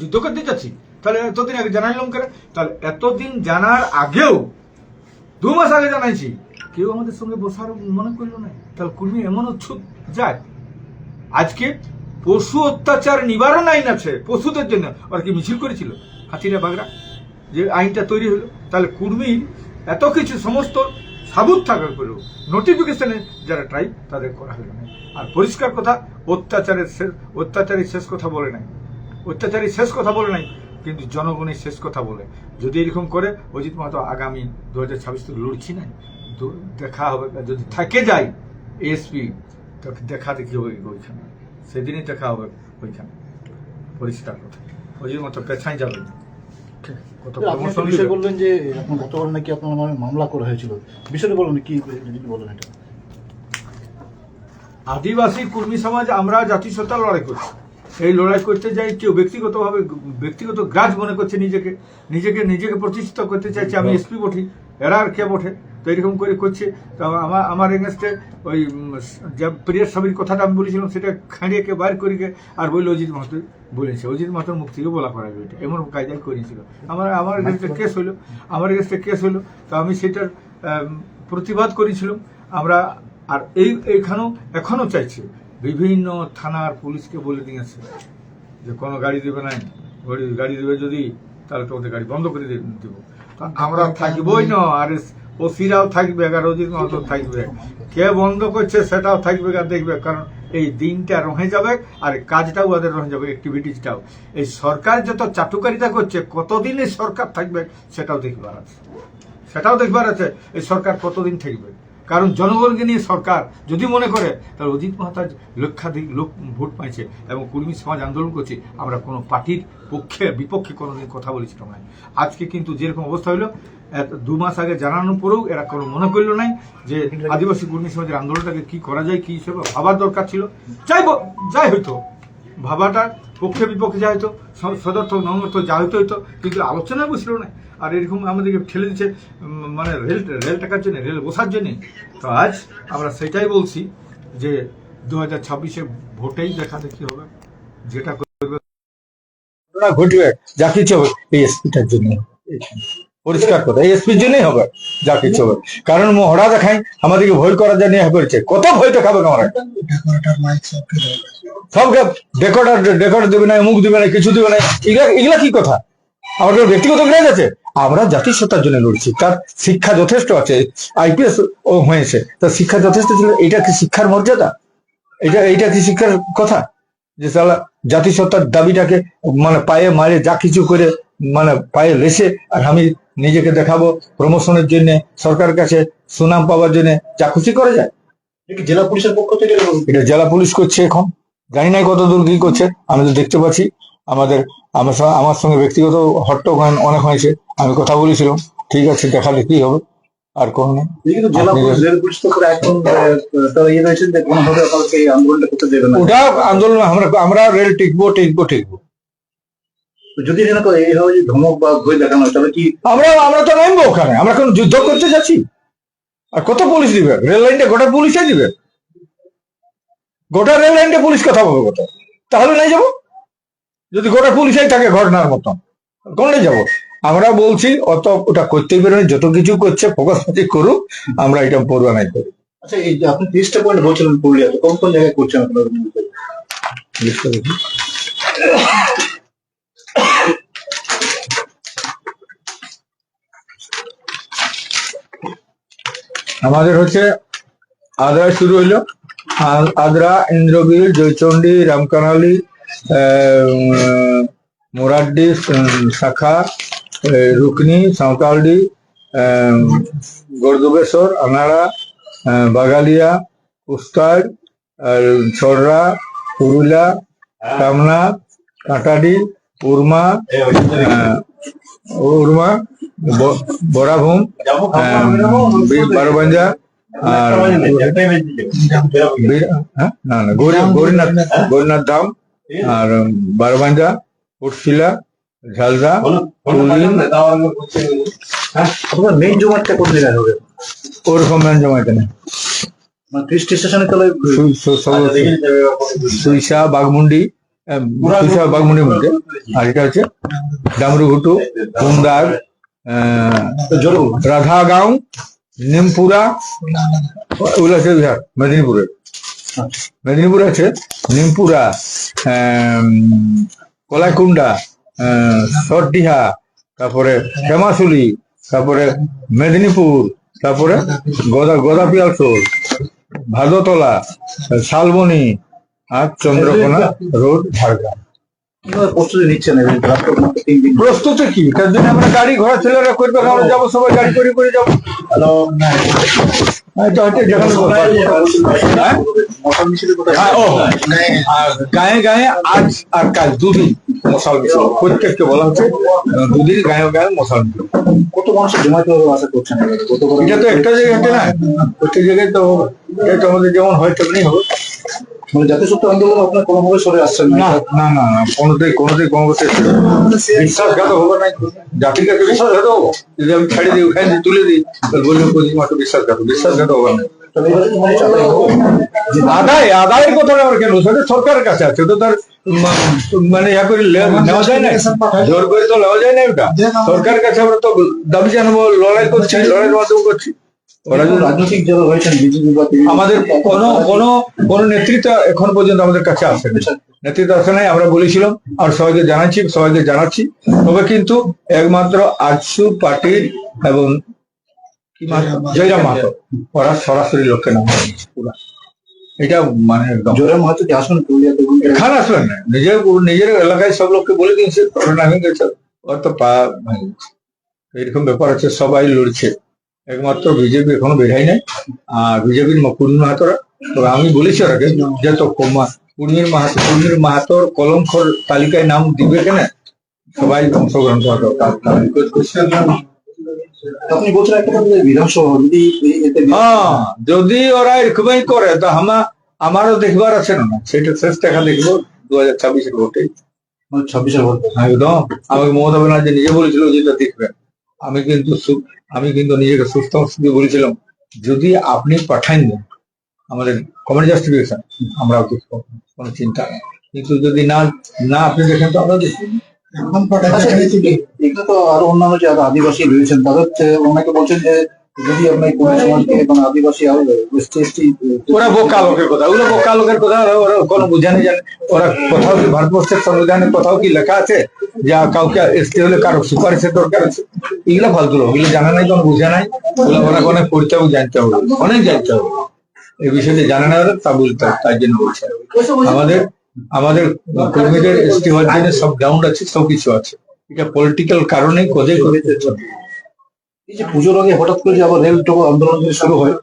যুদ্ধ করতে চাচ্ছি, তাহলে এতদিন আগে জানাইলাম কেন? তাহলে এতদিন জানার আগেও দু মাস আগে জানাইছি। কেউ আমাদের সঙ্গে বসার মনে করল না। তাহলে কুর্মী এমন উচ্ছুত যায়। আজকে পশু অত্যাচার নিবারণ আইন আছে পশুদের জন্য। ওরা কি মিছিল করেছিল? হাতিরা বাগড়া? যে আইনটা তৈরি হলো, তাহলে কুর্মীর এত কিছু সমস্ত সাবুত থাকার পরেও নোটিফিকেশনে যারা ট্রাই তাদের করা হলো না। আর পরিষ্কার কথা, অত্যাচারের অত্যাচারের শেষ কথা বলে নাই। অত্যাচারী শেষ কথা বলে নাই কিন্তু জনগণের শেষ কথা বলে। যদি এরকম করে অজিত মাহাতো আগামী দু হাজার ছাব্বিশ থেকে লড়ছি না। দেখা হবে যদি থাকে যায় এসপি তো দেখা দেখি হবে ওইখানে। সেদিনই দেখা হবে ওইখানে। পরিষ্কার কথা। অজিত মাহাতো পেছাই যাবে। না। কত আপনি একটা promotion বিষয় দিবে। বললেন যে আপনার গতকাল নাকি আপনার মামলা করা হয়েছিল। বিষয়টা বলেন কি বলেন এটা? আদিবাসী কর্মী সমাজ আমরা জাতিসত্তা লড়াই করছি। এই লড়াই করতে যাই কেউ ব্যক্তিগতভাবে ব্যক্তিগত গ্রাজ মনে করছে নিজেকে নিজেকে নিজেকে প্রতিষ্ঠিত করতে চাইছে আমি এসপি বঠি এরা আর কে বঠে তো এরকম করে করছে। তো আমার আমার এগেনস্টে ওই যে প্রিয়ার স্বামীর কথাটা আমি বলেছিলাম সেটা খাঁড়িয়ে কে বাইর করি কে আর বলল অজিত মাহাতো বলেছে অজিত মাহাতোর মুখ থেকে বলা করা এটা এমন কায়দায় করেছিল। আমার আমার এগেনস্টে কেস হলো আমার এগেনস্টে কেস হলো তো আমি সেটার প্রতিবাদ করেছিলাম। আমরা আর এই এইখানেও এখনও চাইছে বিভিন্ন থানার পুলিশকে বলে দিয়েছে যে কোনো গাড়ি দেবে নাই গাড়ি দেবে যদি তাহলে তোমাদের গাড়ি বন্ধ করে দেবো। তো আমরা থাকবোই না আর ওসিরাও থাকবে আর অজিত মাহাতো থাকবে। কে বন্ধ করছে সেটাও থাকবে আর দেখবে কারণ এই দিনটা রহে যাবে আর কাজটাও ওদের রহে যাবে অ্যাক্টিভিটিসটাও এই সরকার যত চাটুকারিতা করছে কতদিন এই সরকার থাকবে সেটাও দেখবার আছে। সেটাও দেখবার আছে এই সরকার কতদিন থাকবে। কারণ জনগণকে নিয়ে সরকার যদি মনে করে, তাহলে অজিত মাহাতাজ লক্ষাধিক লোক ভোট পাইছে এবং কর্মী সমাজ আন্দোলন করছে, আমরা কোনো পার্টির পক্ষে, বিপক্ষে কোনোদিন কথা বলেছিলাম না আজকে কিন্তু যেরকম অবস্থা হলো এত দু মাস আগে জানানোর পরেও এরা কোনো মনে করল নাই যে আদিবাসী কর্মী সমাজের আন্দোলনটাকে কি করা যায়, কি হিসেবে ভাবার দরকার ছিল। যাই ব- যাই হইতো। ভাবাটা পক্ষে বিপক্ষে যা হইতো সদর্থ নমর্থ যা হইতো হইতো কিন্তু আলোচনায় বসল না। আর এরকম আমাদেরকে ঠেলে দিচ্ছে মানে রেল রেল টাকার জন্য, রেল বসার জন্যে। তো আজ আমরা সেটাই বলছি যে দু হাজার ছাব্বিশে ভোটেই দেখা দেখি হবে। যেটা করবে ঘটবে, যা কিছু হবে, এই জন্য। পরিষ্কার কথা। এই এসপির জন্যই হবে যা কিছু হবে। কারণ মহড়া দেখাই আমাদেরকে ভয় করার জন্য করেছে। কত ভয় দেখাবে আমরা সবকে ডেকোড ডেকোড দেবে না মুখ দেবে না কিছু দেবে না এগুলা এগুলা কি কথা? আমাদের ব্যক্তিগত গ্রাজ আছে। আমরা জাতিসত্তার জন্য লড়ছি। তার শিক্ষা যথেষ্ট আছে। আইপিএস ও হয়েছে। তার শিক্ষা যথেষ্ট ছিল। এটা কি শিক্ষার মর্যাদা? এটা এইটা কি শিক্ষার কথা? যে সালা জাতিসত্তার দাবিটাকে মানে পায়ে মারে যা কিছু করে মানে পায়ে লেসে আর আমি নিজেকে দেখাবো প্রমোশনের জন্য সরকার কাছে সুনাম পাওয়ার জন্য। যা খুশি করা যায়। জেলা পুলিশের পক্ষ থেকে এটা জেলা পুলিশ করছে এখন। জানি না কত দূর কি করছে আমি তো দেখতে পাচ্ছি। আমাদের আমার সঙ্গে আমার সঙ্গে ব্যক্তিগত হট্ট অনেক হয়েছে। আমি কথা বলেছিলাম ঠিক আছে দেখালে কি হবে? আর কোন নেই। ইয়ে ওটা আন্দোলন আমরা আমরা রেল টিকবো টিকবো টিকবো। তো যদি এরকম এইভাবে যদি ধমক বা ভয় দেখানো তাহলে কি আমরা আমরা তো নামবো ওখানে। আমরা কোন যুদ্ধ করতে যাচ্ছি। আর কত পুলিশ দিবে? রেল লাইনটা গোটা পুলিশে দিবে? গোটা রেল লাইনটা পুলিশ কথা বলবে কত? তাহলে নাই যাব? যদি গোটা পুলিশেই থাকে ঘটনার মতন কোনটাই যাব? আমরা বলছি অত ওটা করতেই পারে যত কিছু করছে ফোকাস করুক আমরা এটা পড়ুয়া নাই করি। আচ্ছা এই যে আপনি তিরিশটা পয়েন্ট বলছিলেন পুরুলিয়া তো কোন কোন জায়গায় করছেন আপনারা আমাদের হচ্ছে আদ্রা শুরু হইল। আ- আদ্রা ইন্দ্রবিল জয়চন্ডী, রামকানালি মোরাড্ডি, শাখা রুকনি সাঁওতালডি গর্দবেশ্বর আনাড়া বাগালিয়া আর ছড়রা পুরুলা কামনা, কাটাডি, উর্মা উর্মা বরাভূম বারোবাঞ্জা আর হ্যাঁ? না না গৌরী গৌরীনাথ গৌরীনাথ ধাম আর বারোবাঞ্জা উটশিলা ঝালদা আপনার মেইন জমাটটা কোন জায়গায় হবে? ওরকম ম্যান জমা এখানে মানে স্টেশনে তাহলে সু- সু- সুইসা বাগমুন্ডি তুষা মধ্যে। আর এটা হচ্ছে ডামরুঘুটু বলুন রাধাগাঁও নিমপুরা ওগুলো আছে বিহার মেদিনীপুরের মেদিনীপুর আছে নিমপুরা আহ, সরডিহা তারপরে হেমাশুলি তারপরে মেদিনীপুর তারপরে গদা গদাপিয়ালসোল ভাদতলা শালবনি আর চন্দ্রকোনা রোড ঝাড়গ্রাম। কীভাবে প্রস্তুতি নিচ্ছেন এই রাষ্ট্র মাত্র তিন দিন প্রস্তুত কি? তার জন্য আমরা গাড়ি ঘোড়া ছেলেরা করবে আমরা যাব সবাই গাড়ি করে করে যাব। হ্যালো এই তো হচ্ছে যেখানে হ্যাঁ? হ্যাঁ, আর গায়ে গায়ে আজ আর কাল দুদিন মশাল মিছিল। প্রত্যেককে বলা হচ্ছে দুদিন গায়ে গায়ে মশাল মিছিল। কত মানুষের জমাতে হবে আশা করছেন? এটা তো একটা জায়গাতে না প্রত্যেক জায়গায় তো হবে। এটা আমাদের যেমন হয় তেমনি হবে। মানে জাতীয় সত্য আন্দোলন আপনার কোনোভাবে সরে আসছেন না না না না কোনোতেই কোনোতেই কংগ্রেসের বিশ্বাসঘাত হবে না। জাতির কাছে বিশ্বাসঘাত হব। যদি আমি ছাড়ি দিই ওখানে দিয়ে তুলে দিই তাহলে বলব প্রতি মাত্র বিশ্বাসঘাত বিশ্বাসঘাত হবে না। তাহলে এবারে কি মানুষ আদায় আদায়ের কথা আবার কেন? সেটা সরকারের কাছে আছে তো তার মানে ইয়া করে নেওয়া যায় না। জোর করে তো নেওয়া যায় না ওটা। সরকারের কাছে আমরা তো দাবি জানাব লড়াই করছি লড়াইয়ের মাধ্যমে করছি। রাজনৈতিক যারা রয়েছেন বিজেপি বা আমাদের কোনো কোনো কোনো নেতৃত্ব এখন পর্যন্ত আমাদের কাছে আসে নেতৃত্ব আসে নাই আমরা বলেছিলাম আর সবাইকে জানাচ্ছি সবাইকে জানাচ্ছি তবে কিন্তু একমাত্র আজসু পার্টির এবং? জয়রাম মাহাতো ওরা সরাসরি লোককে নাম এটা মানে জোরে মাহাতো কি আসুন পুরুলিয়াতে এখানে আসবেন না নিজের নিজের এলাকায় সব লোককে বলে দিয়েছে করোনা হয়ে গেছে ওর তো পা। এরকম ব্যাপার আছে সবাই লড়ছে একমাত্র বিজেপি এখনও বেড়াই নাই। আর বিজেপির পূর্ণির মাহাতরা। তবে আমি বলেছি ওরাকে যে তো পূর্ণির মাহাতো পূর্ণির মাহাতোর কলঙ্কর তালিকায় নাম দিবে কেন? সবাই অংশগ্রহণ করা দরকার। আপনি বলছেন একটা বিধানসভা হ্যাঁ যদি ওরা এরকমই করে তো আমা আমারও দেখবার আছে না। সেটা শেষ দেখা দেখব দু হাজার ছাব্বিশের ভোটে। ছাব্বিশের ভোট। একদম। আমাকে মমতা ব্যানার্জি নিজে বলেছিল যেটা দেখবেন। আমি কিন্তু আমি কিন্তু নিজেকে সুস্থ সুস্থ বলেছিলাম, যদি আপনি পাঠান আমাদের কমেন্ট জাস্টিফিকেশন আমরা কোনো চিন্তা নেই। কিন্তু যদি না না আপনি দেখেন তো আমরা দেখি। এখন পাঠান তো আরও অন্যান্য যারা আদিবাসী রয়েছেন, তাদের অনেকে বলছেন যে যদি আপনার কোন সমাজকে কোনো আদিবাসী আর এসটি এসটি ওরা বোকা লোকের কথা ওগুলো বোকা লোকের কথা ওরা ওরা কোনো বুঝানি জানে। ওরা কোথাও ভারতবর্ষের সংবিধানে কোথাও কি লেখা আছে যা কাউকে এসতে হলে কারও সুপারিশের দরকার আছে? এগুলো ফালতু লোক এগুলো জানা নাই কোনো বুঝে নাই। ওগুলো ওরা অনেক পড়তে হবে জানতে হবে অনেক জানতে হবে। এই বিষয়টি জানে না তা বলতে হবে তাই জন্য বলছে। আমাদের আমাদের কর্মীদের এসটি হওয়ার জন্য সব গ্রাউন্ড আছে সব কিছু আছে। এটা পলিটিক্যাল কারণে কোজে করে এই যে পুজোর আগে হঠাৎ করে যে আবার রেল টোকো আন্দোলন যদি শুরু হয়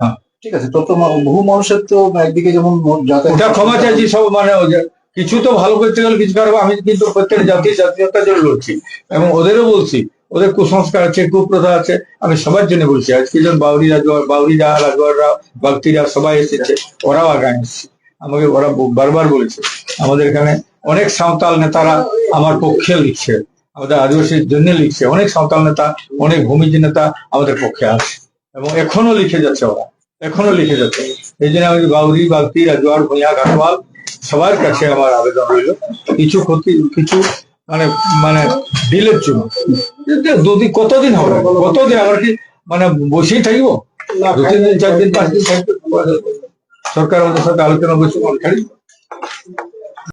হ্যাঁ। ঠিক আছে তত বহু মানুষের তো একদিকে যেমন যাতায়াত ওটা ক্ষমা চাইছি সব মানে কিছু তো ভালো করতে গেলে কিছু খারাপ আমি কিন্তু প্রত্যেক জাতি জাতীয়তার জন্য লড়ছি এবং ওদেরও বলছি ওদের কুসংস্কার আছে কুপ্রথা আছে আমি সবার জন্য বলছি আজকে যেমন বাউরি রাজওয়ার বাউরিরা রাজওয়াররা ভক্তিরা সবাই এসেছে ওরাও আগায় এসেছে আমাকে ওরা বারবার বলেছে আমাদের এখানে অনেক সাঁওতাল নেতারা আমার পক্ষে লিখছে আমাদের আদিবাসীর জন্য লিখছে। অনেক সাঁওতাল নেতা, অনেক ভূমিজ নেতা আমাদের পক্ষে আছে এবং এখনও লিখে যাচ্ছে ওরা। এখনও লিখে যাচ্ছে। এই জন্য আমি বাউরি বাগতি রাজওয়ার, ভূঁইয়া ঘাটওয়াল সবার কাছে আমার আবেদন রইল। কিছু ক্ষতি, কিছু মানে মানে ডিলের জন্য। দুদিন, কতদিন হবে? কতদিন আবার কি মানে বসেই থাকব? দু তিন দিন, চার দিন, পাঁচ দিন থাকব? সরকার আমাদের সাথে আলোচনা করছে ছাড়ি